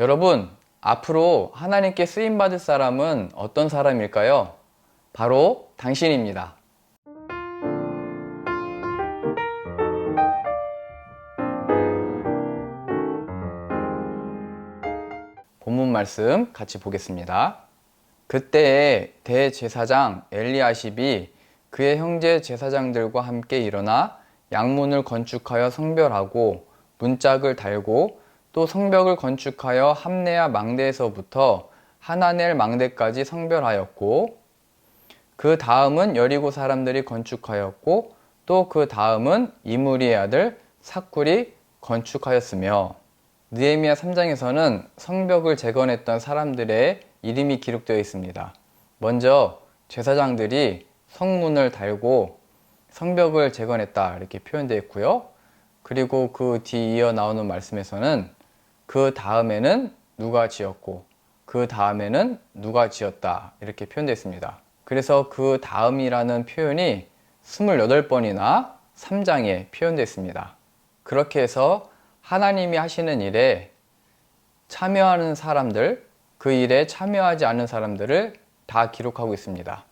여러분, 앞으로 하나님께 쓰임 받을 사람은 어떤 사람일까요? 바로 당신입니다. 본문 말씀 같이 보겠습니다. 그때에 대제사장 엘리아십이 그의 형제 제사장들과 함께 일어나 양문을 건축하여 성별하고 문짝을 달고 또 성벽을 건축하여 함네아 망대에서부터 하나넬 망대까지 성별하였고 그 다음은 여리고 사람들이 건축하였고 또 그 다음은 이무리의 아들 사쿨이 건축하였으며 느헤미야 3장에서는 성벽을 재건했던 사람들의 이름이 기록되어 있습니다. 먼저 제사장들이 성문을 달고 성벽을 재건했다 이렇게 표현되어 있고요. 그리고 그 뒤 이어 나오는 말씀에서는 그 다음에는 누가 지었고 그 다음에는 누가 지었다 이렇게 표현되어 있습니다. 그래서 그 다음이라는 표현이 28번이나 3장에 표현되어 있습니다. 그렇게 해서 하나님이 하시는 일에 참여하는 사람들, 그 일에 참여하지 않는 사람들을 다 기록하고 있습니다.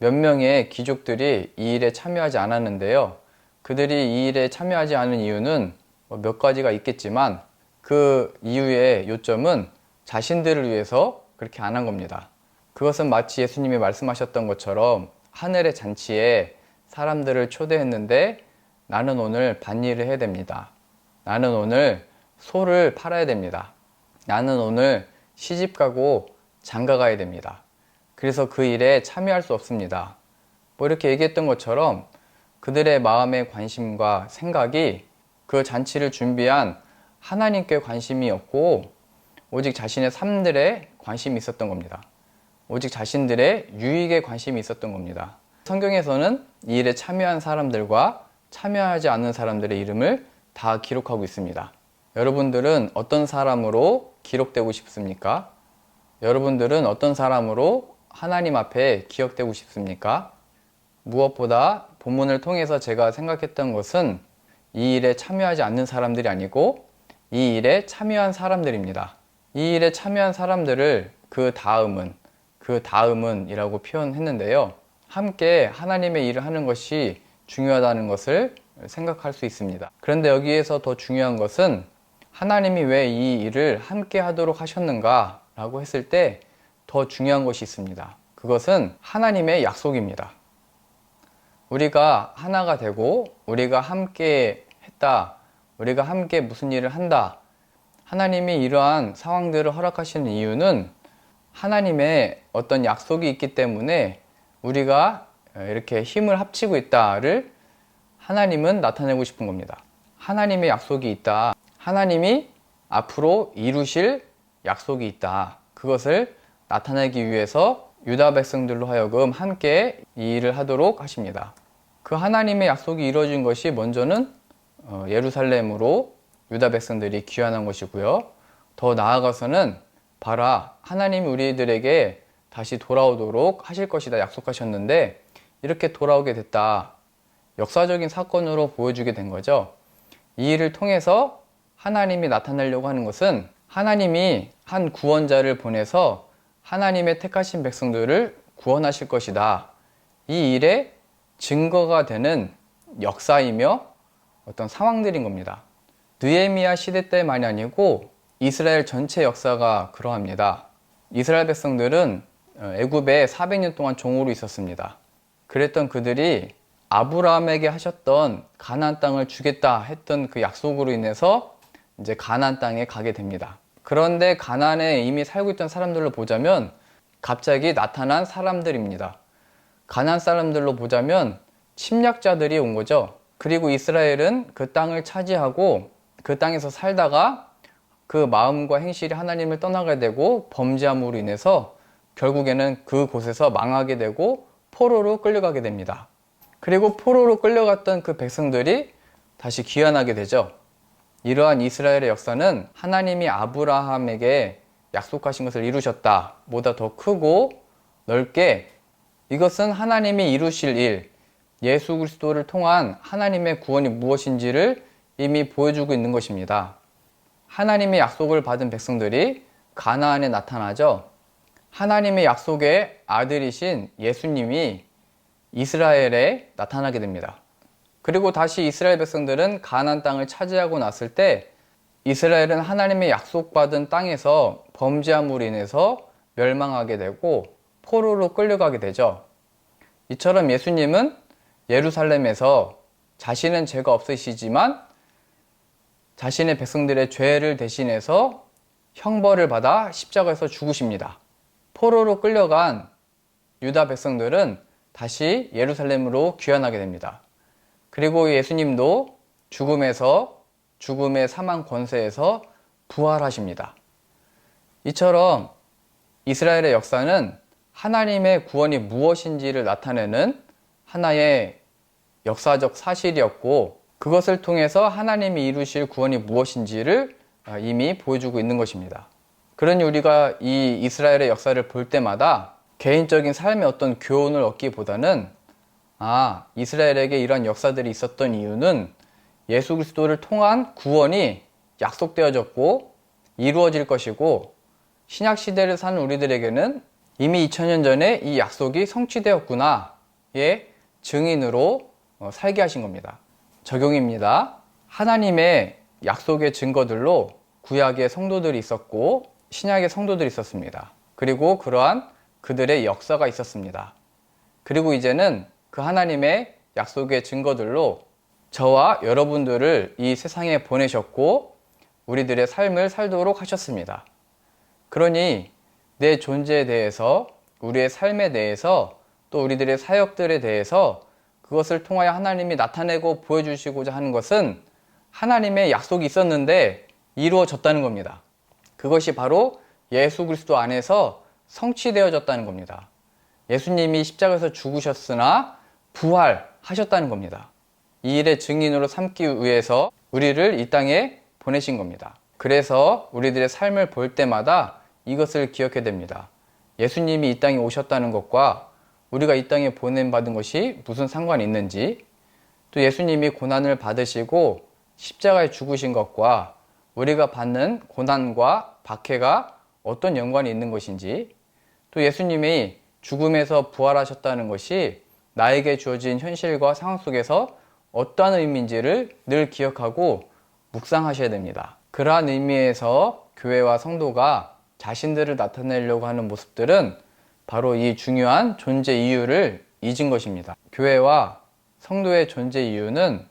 몇 명의 귀족들이 이 일에 참여하지 않았는데요. 그들이 이 일에 참여하지 않은 이유는 뭐몇 가지가 있겠지만 그 이유의 요점은 자신들을 위해서 그렇게 안 한 겁니다. 그것은 마치 예수님이 말씀하셨던 것처럼 하늘의 잔치에 사람들을 초대했는데 나는 오늘 반일을 해야 됩니다. 나는 오늘 소를 팔아야 됩니다. 나는 오늘 시집 가고 장가 가야 됩니다. 그래서 그 일에 참여할 수 없습니다. 뭐 이렇게 얘기했던 것처럼 그들의 마음의 관심과 생각이 그 잔치를 준비한 하나님께 관심이었고 오직 자신의 삶들에 관심이 있었던 겁니다. 오직 자신들의 유익에 관심이 있었던 겁니다. 성경에서는 이 일에 참여한 사람들과 참여하지 않는 사람들의 이름을 다 기록하고 있습니다. 여러분들은 어떤 사람으로 기록되고 싶습니까? 여러분들은 어떤 사람으로 하나님 앞에 기억되고 싶습니까? 무엇보다 본문을 통해서 제가 생각했던 것은 이 일에 참여하지 않는 사람들이 아니고 이 일에 참여한 사람들입니다. 이 일에 참여한 사람들을 그 다음은, 그 다음은 이라고 표현했는데요. 함께 하나님의 일을 하는 것이 중요하다는 것을 생각할 수 있습니다. 그런데 여기에서 더 중요한 것은 하나님이 왜 이 일을 함께 하도록 하셨는가 라고 했을 때 더 중요한 것이 있습니다. 그것은 하나님의 약속입니다. 우리가 하나가 되고 우리가 함께 했다. 우리가 함께 무슨 일을 한다. 하나님이 이러한 상황들을 허락하시는 이유는 하나님의 어떤 약속이 있기 때문에 우리가 이렇게 힘을 합치고 있다를 하나님은 나타내고 싶은 겁니다. 하나님의 약속이 있다. 하나님이 앞으로 이루실 약속이 있다. 그것을 나타내기 위해서 유다 백성들로 하여금 함께 이 일을 하도록 하십니다. 그 하나님의 약속이 이루어진 것이 먼저는 어, 예루살렘으로 유다 백성들이 귀환한 것이고요. 더 나아가서는 바라 하나님이 우리들에게 다시 돌아오도록 하실 것이다 약속하셨는데 이렇게 돌아오게 됐다. 역사적인 사건으로 보여주게 된 거죠. 이 일을 통해서 하나님이 나타내려고 하는 것은 하나님이 한 구원자를 보내서 하나님의 택하신 백성들을 구원하실 것이다. 이 일의 증거가 되는 역사이며 어떤 상황들인 겁니다. 느에미아 시대 때만이 아니고 이스라엘 전체 역사가 그러합니다. 이스라엘 백성들은 애굽에 400년 동안 종으로 있었습니다. 그랬던 그들이 아브라함에게 하셨던 가나안 땅을 주겠다 했던 그 약속으로 인해서 이제 가나안 땅에 가게 됩니다. 그런데 가나안에 이미 살고 있던 사람들로 보자면 갑자기 나타난 사람들입니다. 가나안 사람들로 보자면 침략자들이 온 거죠. 그리고 이스라엘은 그 땅을 차지하고 그 땅에서 살다가 그 마음과 행실이 하나님을 떠나게 되고 범죄함으로 인해서 결국에는 그곳에서 망하게 되고 포로로 끌려가게 됩니다. 그리고 포로로 끌려갔던 그 백성들이 다시 귀환하게 되죠. 이러한 이스라엘의 역사는 하나님이 아브라함에게 약속하신 것을 이루셨다. 보다 더 크고 넓게 이것은 하나님이 이루실 일, 예수 그리스도를 통한 하나님의 구원이 무엇인지를 이미 보여주고 있는 것입니다. 하나님의 약속을 받은 백성들이 가나안에 나타나죠. 하나님의 약속의 아들이신 예수님이 이스라엘에 나타나게 됩니다. 그리고 다시 이스라엘 백성들은 가나안 땅을 차지하고 났을 때 이스라엘은 하나님의 약속받은 땅에서 범죄함으로 인해서 멸망하게 되고 포로로 끌려가게 되죠. 이처럼 예수님은 예루살렘에서 자신은 죄가 없으시지만 자신의 백성들의 죄를 대신해서 형벌을 받아 십자가에서 죽으십니다. 포로로 끌려간 유다 백성들은 다시 예루살렘으로 귀환하게 됩니다. 그리고 예수님도 죽음에서 죽음의 사망 권세에서 부활하십니다. 이처럼 이스라엘의 역사는 하나님의 구원이 무엇인지를 나타내는 하나의 역사적 사실이었고 그것을 통해서 하나님이 이루실 구원이 무엇인지를 이미 보여주고 있는 것입니다. 그러니 우리가 이 이스라엘의 역사를 볼 때마다 개인적인 삶의 어떤 교훈을 얻기보다는 아, 이스라엘에게 이런 역사들이 있었던 이유는 예수 그리스도를 통한 구원이 약속되어졌고 이루어질 것이고 신약 시대를 사는 우리들에게는 이미 2000년 전에 이 약속이 성취되었구나의 증인으로 어, 살게 하신 겁니다. 적용입니다. 하나님의 약속의 증거들로 구약의 성도들이 있었고 신약의 성도들이 있었습니다. 그리고 그러한 그들의 역사가 있었습니다. 그리고 이제는 그 하나님의 약속의 증거들로 저와 여러분들을 이 세상에 보내셨고 우리들의 삶을 살도록 하셨습니다. 그러니 내 존재에 대해서 우리의 삶에 대해서 또 우리들의 사역들에 대해서 그것을 통하여 하나님이 나타내고 보여주시고자 하는 것은 하나님의 약속이 있었는데 이루어졌다는 겁니다. 그것이 바로 예수 그리스도 안에서 성취되어졌다는 겁니다. 예수님이 십자가에서 죽으셨으나 부활하셨다는 겁니다. 이 일의 증인으로 삼기 위해서 우리를 이 땅에 보내신 겁니다. 그래서 우리들의 삶을 볼 때마다 이것을 기억해야 됩니다. 예수님이 이 땅에 오셨다는 것과 우리가 이 땅에 보냄받은 것이 무슨 상관이 있는지, 또 예수님이 고난을 받으시고 십자가에 죽으신 것과 우리가 받는 고난과 박해가 어떤 연관이 있는 것인지, 또 예수님이 죽음에서 부활하셨다는 것이 나에게 주어진 현실과 상황 속에서 어떠한 의미인지를 늘 기억하고 묵상하셔야 됩니다. 그러한 의미에서 교회와 성도가 자신들을 나타내려고 하는 모습들은 바로 이 중요한 존재 이유를 잊은 것입니다. 교회와 성도의 존재 이유는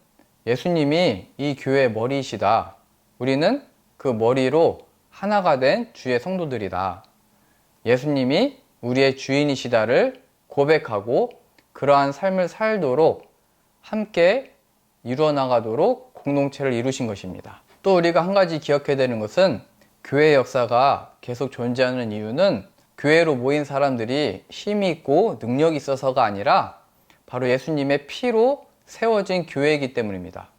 예수님이 이 교회의 머리이시다. 우리는 그 머리로 하나가 된 주의 성도들이다. 예수님이 우리의 주인이시다를 고백하고 그러한 삶을 살도록 함께 이루어 나가도록 공동체를 이루신 것입니다. 또 우리가 한 가지 기억해야 되는 것은 교회 역사가 계속 존재하는 이유는 교회로 모인 사람들이 힘이 있고 능력이 있어서가 아니라 바로 예수님의 피로 세워진 교회이기 때문입니다.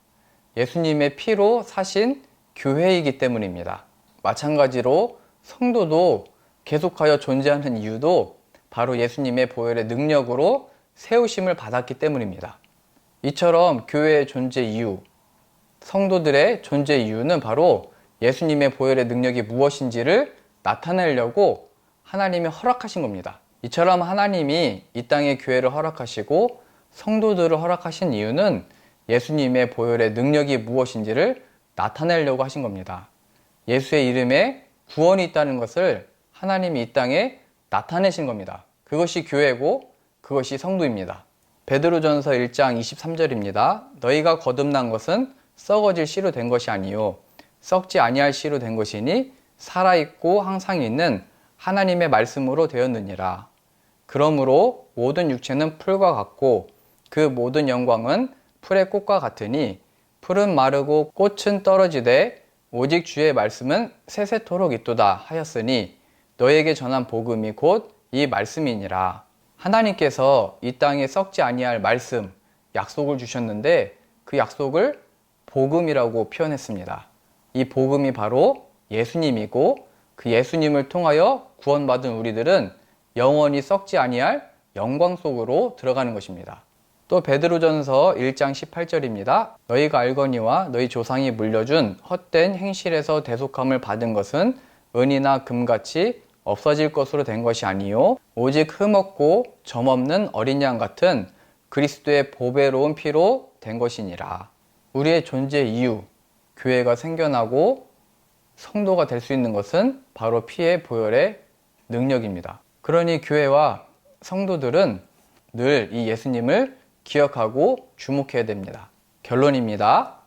예수님의 피로 사신 교회이기 때문입니다. 마찬가지로 성도도 계속하여 존재하는 이유도 바로 예수님의 보혈의 능력으로 세우심을 받았기 때문입니다. 이처럼 교회의 존재 이유, 성도들의 존재 이유는 바로 예수님의 보혈의 능력이 무엇인지를 나타내려고 하나님이 허락하신 겁니다. 이처럼 하나님이 이 땅에 교회를 허락하시고 성도들을 허락하신 이유는 예수님의 보혈의 능력이 무엇인지를 나타내려고 하신 겁니다. 예수의 이름에 구원이 있다는 것을 하나님이 이 땅에 나타내신 겁니다. 그것이 교회고 그것이 성도입니다. 베드로전서 1장 23절입니다. 너희가 거듭난 것은 썩어질 씨로 된 것이 아니요 썩지 아니할 씨로 된 것이니 살아 있고 항상 있는 하나님의 말씀으로 되었느니라. 그러므로 모든 육체는 풀과 같고 그 모든 영광은 풀의 꽃과 같으니 풀은 마르고 꽃은 떨어지되 오직 주의 말씀은 세세토록 있도다 하였으니 너에게 전한 복음이 곧 이 말씀이니라. 하나님께서 이 땅에 썩지 아니할 말씀, 약속을 주셨는데 그 약속을 복음이라고 표현했습니다. 이 복음이 바로 예수님이고 그 예수님을 통하여 구원받은 우리들은 영원히 썩지 아니할 영광 속으로 들어가는 것입니다. 또 베드로전서 1장 18절입니다. 너희가 알거니와 너희 조상이 물려준 헛된 행실에서 대속함을 받은 것은 은이나 금같이 없어질 것으로 된 것이 아니요 오직 흠없고 점없는 어린 양 같은 그리스도의 보배로운 피로 된 것이니라. 우리의 존재 이유, 교회가 생겨나고 성도가 될 수 있는 것은 바로 피의 보혈의 능력입니다. 그러니 교회와 성도들은 늘 이 예수님을 기억하고 주목해야 됩니다. 결론입니다.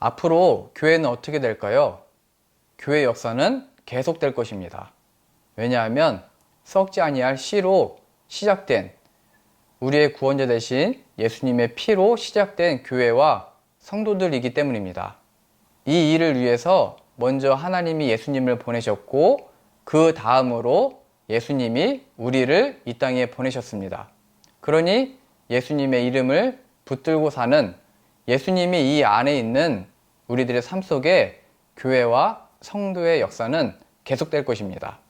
앞으로 교회는 어떻게 될까요? 교회 역사는 계속될 것입니다. 왜냐하면 썩지 아니할 씨로 시작된 우리의 구원자 대신 예수님의 피로 시작된 교회와 성도들이기 때문입니다. 이 일을 위해서 먼저 하나님이 예수님을 보내셨고 그 다음으로 예수님이 우리를 이 땅에 보내셨습니다. 그러니 예수님의 이름을 붙들고 사는 예수님이 이 안에 있는 우리들의 삶 속에 교회와 성도의 역사는 계속될 것입니다.